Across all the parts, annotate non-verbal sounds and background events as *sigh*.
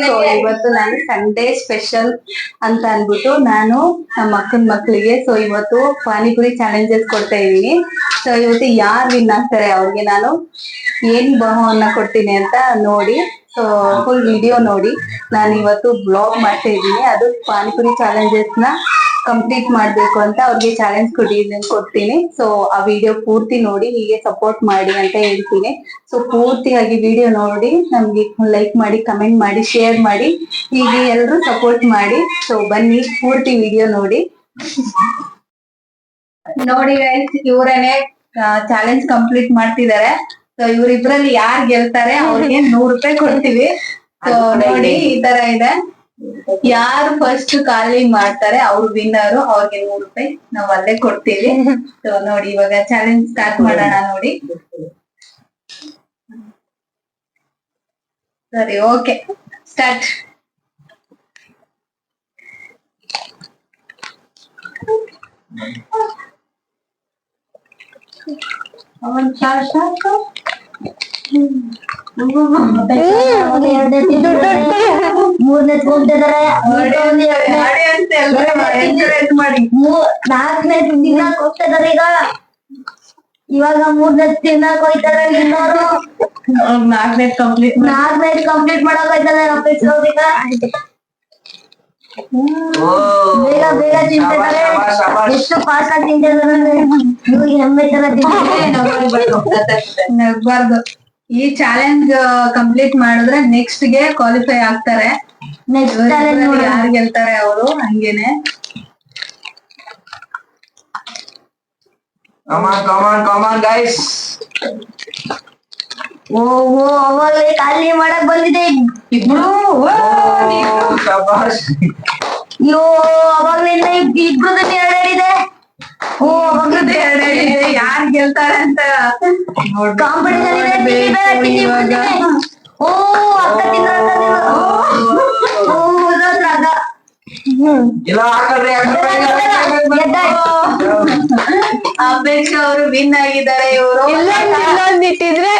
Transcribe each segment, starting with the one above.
So ಇವತ್ತು ನಾನು Sunday special ಅಂತ ಅನ್ಬಿಟ್ಟು ನಾನು ನಮ್ಮ ಅಕ್ಕನ ಮಕ್ಕಳಿಗೆ ಸೊ ಇವತ್ತು ಪಾನಿಪುರಿ ಚಾಲೆಂಜಸ್ ಕೊಡ್ತಾ ಇದೀನಿ ಸೊ ಇವತ್ತು ಯಾರು ವಿನ್ ಆಗ್ತಾರೆ ಅವ್ರಿಗೆ ನಾನು ಏನ್ ಬಹುವನ್ನ ಕೊಡ್ತೀನಿ ಅಂತ ನೋಡಿ ಸೊ ಫುಲ್ ವಿಡಿಯೋ ನೋಡಿ. ನಾನು ಇವತ್ತು ಬ್ಲಾಗ್ ಮಾಡ್ತಾ ಇದ್ದೀನಿ. ಅದು ಪಾನಿಪುರಿ ಚಾಲೆಂಜಸ್ನ ಕಂಪ್ಲೀಟ್ ಮಾಡ್ಬೇಕು ಅಂತ ಅವ್ರಿಗೆ ಚಾಲೆಂಜ್ ಕೊಟ್ಟಿದ್ದೀನಿ ಕೊಡ್ತೀನಿ. ಸೊ ಆ ವಿಡಿಯೋ ಪೂರ್ತಿ ನೋಡಿ ಹೀಗೆ ಸಪೋರ್ಟ್ ಮಾಡಿ ಅಂತ ಹೇಳ್ತೀನಿ. ಸೊ ಪೂರ್ತಿಯಾಗಿ ವಿಡಿಯೋ ನೋಡಿ ನಮ್ಗೆ ಲೈಕ್ ಮಾಡಿ ಕಮೆಂಟ್ ಮಾಡಿ ಶೇರ್ ಮಾಡಿ ಹೀಗೆ ಎಲ್ಲರೂ ಸಪೋರ್ಟ್ ಮಾಡಿ. ಸೊ ಬನ್ನಿ ಪೂರ್ತಿ ವಿಡಿಯೋ ನೋಡಿ. ನೋಡಿ ಇವರೇನೆ ಚಾಲೆಂಜ್ ಕಂಪ್ಲೀಟ್ ಮಾಡ್ತಿದ್ದಾರೆ ಸೊ ಇವ್ರಿಬ್ರಲ್ಲಿ ಯಾರ್ ಗೆಲ್ತಾರೆ ಅವ್ರಿಗೆ ನೂರ್ ರೂಪಾಯಿ ಕೊಡ್ತೀವಿ. ಸೊ ನೋಡಿ ಈ ತರ ಇದೆ. ಯಾರು ಫಸ್ಟ್ ಖಾಲಿ ಮಾಡ್ತಾರೆ ಅವ್ರು ವಿನ್ನರ್ ಅವ್ರಿಗೆ ನೂರು ರೂಪಾಯಿ ನಾವ್ ಅಲ್ಲೇ ಕೊಡ್ತೀವಿ. *laughs* ಸೊ ನೋಡಿ ಇವಾಗ ಚಾಲೆಂಜ್ ಸ್ಟಾರ್ಟ್ ಮಾಡೋಣ ನೋಡಿ. ಸರಿ ಓಕೆ ಸ್ಟಾರ್ಟ್ ಅವನ್ ಸ್ಟಾರ್ಟ್ ಸ್ಟಾರ್ಟ್ ಮೂರನೇ ನಾಲ್ಕನೇ ತಿನ್ನಕ್ ಹೋಗ್ತಿದಾರೆ ಈಗ ಇವಾಗ ಮೂರನೇ ತಿನ್ನಕ್ ಹೋಯ್ತಾರೆ ಇನ್ನೋರು ನಾಲ್ಕನೇ ಕಂಪ್ಲೀಟ್ ನಾಲ್ಕನೇ ಕಂಪ್ಲೀಟ್ ಮಾಡಕ್ ಹೋಯ್ತಾರೆ ಆಫೀಸ್ ಈಗ ಬೇಗ ಬೇಗ ತಿಂತಿದ್ದಾರೆ ಎಷ್ಟು ಫಾಸ್ಟ್ ಆಗಿ ತಿಂತಿದ್ದಾರೆ ಹೆಮ್ಮೆ ತರ ತಿಂತಿದ್ದಾರೆ ನಗ್ಬಾರ್ದು ಈ ಚಾಲೆಂಜ್ ಕಂಪ್ಲೀಟ್ ಮಾಡಿದ್ರೆ ನೆಕ್ಸ್ಟ್ಗೆ ಕ್ವಾಲಿಫೈ ಆಗ್ತಾರೆ. ಯಾರು ಗೆಲ್ತಾರೆ ಅವರು ಹಂಗೇನೆ. Come on, come guys. ಓ ಓ ಅವಾಗಲೇ ಖಾಲಿ ಮಾಡಕ್ ಬಂದಿದೆ. ಇಬ್ರು? shabash. ಅಯ್ಯೋ ಅವಾಗ್ಲಿಂದ ಇಬ್ರು ಎರಡಿದೆ ಓ ಯಾರು ಗೆಲ್ತಾರೆ ಅಂತ ಅಪೇಕ್ಷ ಅವರು ವಿನ್ ಆಗಿದ್ದಾರೆ ಇವರು ಇಟ್ಟಿದ್ರೆ?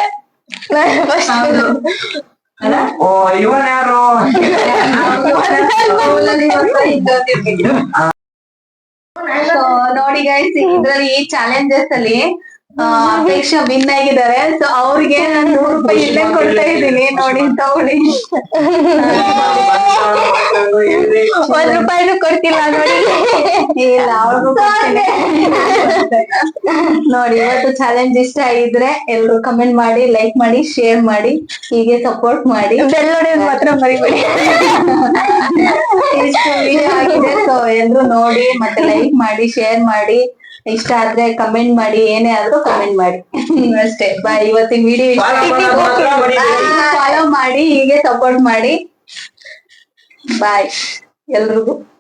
ಓ ಇವನ್ ಯಾರು? *laughs* ನೋಡಿ ಗೈಸ್ ಇದ್ರಲ್ಲಿ ಈ ಚಾಲೆಂಜಸ್ ಅಲ್ಲಿ ಅಪೇಕ್ಷ ವಿನ್ ಆಗಿದ್ದಾರೆ. ಸೊ ಅವ್ರಿಗೆ ನಾನು ನೂರು ರೂಪಾಯಿ ಇಲ್ಲೇ ಕೊಡ್ತಾ ಇದ್ದೀನಿ. ನೋಡಿ ತಗೊಳ್ಳಿ ಒಂದ್ ರೂಪಾಯಿನೂ ಕೊಡ್ತಿಲ್ಲ ನೋಡಿ. ಇಲ್ಲ ಅವ್ರಿಗೂ. ನೋಡಿ ಇವತ್ತು ಚಾಲೆಂಜ್ ಇಷ್ಟ ಆಗಿದ್ರೆ ಎಲ್ರು ಕಮೆಂಟ್ ಮಾಡಿ ಲೈಕ್ ಮಾಡಿ ಶೇರ್ ಮಾಡಿ ಹೀಗೆ ಸಪೋರ್ಟ್ ಮಾಡಿ. ಬೆಲ್ ಮಾತ್ರ ಮರಿಬೇಡಿ. ಇಷ್ಟು ವಿಡಿಯೋ ಆಗಿದೆ. ಸೊ ಎಲ್ರು ನೋಡಿ ಮತ್ತೆ ಲೈಕ್ ಮಾಡಿ ಶೇರ್ ಮಾಡಿ. ಇಷ್ಟ ಆದ್ರೆ ಕಮೆಂಟ್ ಮಾಡಿ ಏನೇ ಆದ್ರೂ ಕಮೆಂಟ್ ಮಾಡಿ. ಅಷ್ಟೇ. ಬಾಯ್ ಇವತ್ತಿನ ವಿಡಿಯೋ ಫಾಲೋ ಮಾಡಿ ಹೀಗೆ ಸಪೋರ್ಟ್ ಮಾಡಿ. ಬಾಯ್ ಎಲ್ರಿಗೂ.